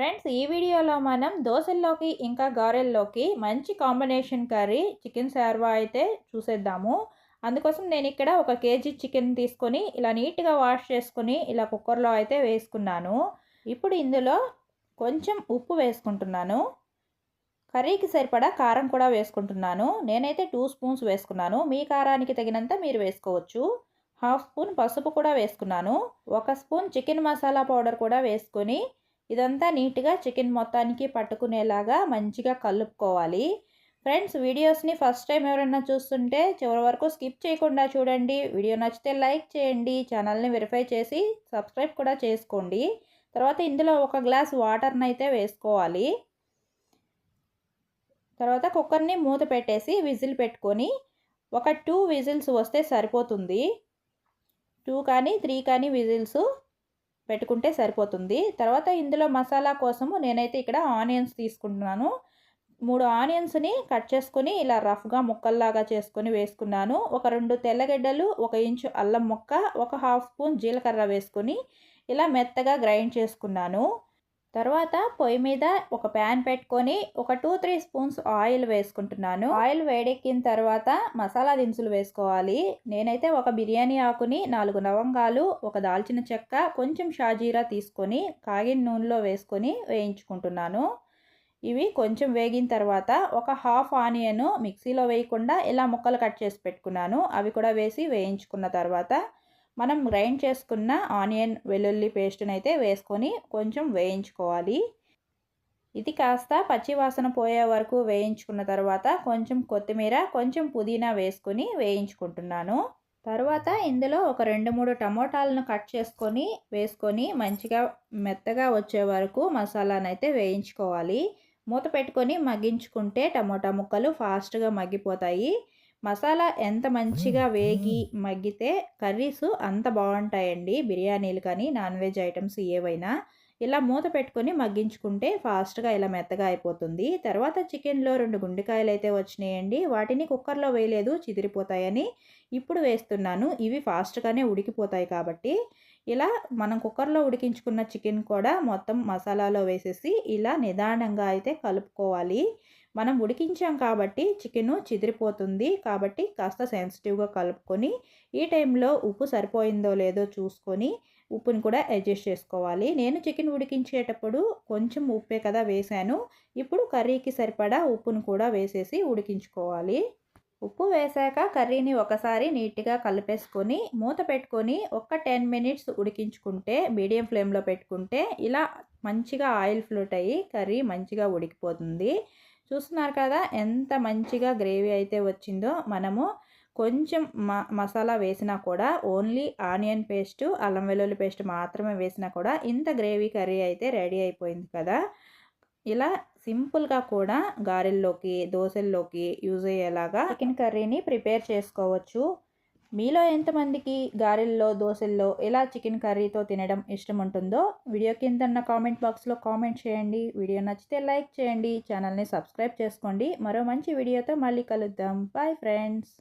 Friends ఈ వీడియోలో మనం దోశల్లోకి ఇంకా గారెల్లోకి మంచి కాంబినేషన్ కర్రీ చికెన్ శార్వా అయితే చూసేద్దాము. అందుకోసం నేను ఇక్కడ ఒక కేజీ చికెన్ తీసుకొని ఇలా నీట్గా వాష్ చేసుకుని ఇలా కుక్కర్లో అయితే వేసుకున్నాను. ఇప్పుడు ఇందులో కొంచెం ఉప్పు వేసుకుంటున్నాను. కర్రీకి సరిపడా కారం కూడా వేసుకుంటున్నాను. నేనైతే టూ స్పూన్స్ వేసుకున్నాను. మీ కారానికి తగినంత మీరు వేసుకోవచ్చు. హాఫ్ స్పూన్ పసుపు కూడా వేసుకున్నాను. ఒక స్పూన్ చికెన్ మసాలా పౌడర్ కూడా వేసుకొని ఇదంతా నీట్గా చికెన్ మొత్తానికి పట్టుకునేలాగా మంచిగా కలుపుకోవాలి. ఫ్రెండ్స్ వీడియోస్ని ఫస్ట్ టైం ఎవరైనా చూస్తుంటే చివరి వరకు స్కిప్ చేయకుండా చూడండి. వీడియో నచ్చితే లైక్ చేయండి. ఛానల్ని వెరిఫై చేసి సబ్స్క్రైబ్ కూడా చేసుకోండి. తర్వాత ఇందులో ఒక గ్లాస్ వాటర్ని అయితే వేసుకోవాలి. తర్వాత కుక్కర్ని మూత పెట్టేసి విజిల్ పెట్టుకొని ఒక టూ విజిల్స్ వస్తే సరిపోతుంది. టూ కానీ త్రీ కానీ విజిల్స్ పెట్టుకుంటే సరిపోతుంది. తర్వాత ఇందులో మసాలా కోసము నేనైతే ఇక్కడ ఆనియన్స్ తీసుకుంటున్నాను. మూడు ఆనియన్స్ని కట్ చేసుకొని ఇలా రఫ్గా ముక్కల్లాగా చేసుకొని వేసుకున్నాను. ఒక రెండు తెల్లగడ్డలు ఒక ఇంచు అల్లం ముక్క ఒక హాఫ్ స్పూన్ జీలకర్ర వేసుకొని ఇలా మెత్తగా గ్రైండ్ చేసుకున్నాను. తర్వాత పొయ్యి మీద ఒక ప్యాన్ పెట్టుకొని ఒక టూ త్రీ స్పూన్స్ ఆయిల్ వేసుకుంటున్నాను. ఆయిల్ వేడెక్కిన తర్వాత మసాలా దినుసులు వేసుకోవాలి. నేనైతే ఒక బిర్యానీ ఆకుని నాలుగు లవంగాలు ఒక దాల్చిన చెక్క కొంచెం షాజీరా తీసుకొని కాగిన నూనెలో వేసుకొని వేయించుకుంటున్నాను. ఇవి కొంచెం వేగిన తర్వాత ఒక హాఫ్ ఆనియన్ మిక్సీలో వేయకుండా ఇలా ముక్కలు కట్ చేసి పెట్టుకున్నాను. అవి కూడా వేసి వేయించుకున్న తర్వాత మనం గ్రైండ్ చేసుకున్న ఆనియన్ వెల్లుల్లి పేస్ట్ని అయితే వేసుకొని కొంచెం వేయించుకోవాలి. ఇది కాస్త పచ్చివాసన పోయే వరకు వేయించుకున్న తర్వాత కొంచెం కొత్తిమీర కొంచెం పుదీనా వేసుకొని వేయించుకుంటున్నాను. తర్వాత ఇందులో ఒక రెండు మూడు టమోటాలను కట్ చేసుకొని వేసుకొని మంచిగా మెత్తగా వచ్చే వరకు మసాలానైతే వేయించుకోవాలి. మూత పెట్టుకొని మగ్గించుకుంటే టమోటా ముక్కలు ఫాస్ట్గా మగ్గిపోతాయి. మసాలా ఎంత మంచిగా వేగి మగ్గితే కర్రీస్ అంత బాగుంటాయండి. బిర్యానీలు కానీ నాన్ వెజ్ ఐటమ్స్ ఏవైనా. ఇలా మూత పెట్టుకొని మగ్గించుకుంటే ఫాస్ట్గా ఇలా మెత్తగా అయిపోతుంది. తర్వాత చికెన్లో రెండు గుండెకాయలు అయితే వచ్చినాయండి. వాటిని కుక్కర్లో వేయలేదు చిదిరిపోతాయని ఇప్పుడు వేస్తున్నాను. ఇవి ఫాస్ట్గానే ఉడికిపోతాయి కాబట్టి. ఇలా మనం కుక్కర్లో ఉడికించుకున్న చికెన్ కూడా మొత్తం మసాలాలో వేసేసి ఇలా నిదానంగా అయితే కలుపుకోవాలి. మనం ఉడికించాం కాబట్టి చికెను చిదిరిపోతుంది కాబట్టి కాస్త సెన్సిటివ్గా కలుపుకొని ఈ టైంలో ఉప్పు సరిపోయిందో లేదో చూసుకొని ఉప్పుని కూడా అడ్జస్ట్ చేసుకోవాలి. నేను చికెన్ ఉడికించేటప్పుడు కొంచెం ఉప్పే కదా వేశాను. ఇప్పుడు కర్రీకి సరిపడా ఉప్పును కూడా వేసేసి ఉడికించుకోవాలి. ఉప్పు వేసాక కర్రీని ఒకసారి నీట్గా కలిపేసుకొని మూత పెట్టుకొని ఒక టెన్ మినిట్స్ ఉడికించుకుంటే మీడియం ఫ్లేమ్లో పెట్టుకుంటే ఇలా మంచిగా ఆయిల్ ఫ్లూట్ అయ్యి కర్రీ మంచిగా ఉడికిపోతుంది. చూస్తున్నారు కదా ఎంత మంచిగా గ్రేవీ అయితే వచ్చిందో. మనము కొంచెం మ మసాలా వేసినా కూడా ఓన్లీ ఆనియన్ పేస్ట్ అల్లం వెల్లుల్లి పేస్ట్ మాత్రమే వేసినా కూడా ఇంత గ్రేవీ కర్రీ అయితే రెడీ అయిపోయింది కదా. ఇలా సింపుల్గా కూడా గారెల్లోకి దోశల్లోకి యూజ్ అయ్యేలాగా చికెన్ కర్రీని ప్రిపేర్ చేసుకోవచ్చు. మీలో ఎంతమందికి గారెల్లో దోశల్లో ఎలా చికెన్ కర్రీతో తినడం ఇష్టం ఉంటుందో వీడియో కింద కామెంట్ బాక్స్లో కామెంట్ చేయండి. వీడియో నచ్చితే లైక్ చేయండి. ఛానల్ని సబ్స్క్రైబ్ చేసుకోండి. మరో మంచి వీడియోతో మళ్ళీ కలుద్దాం. Bye friends.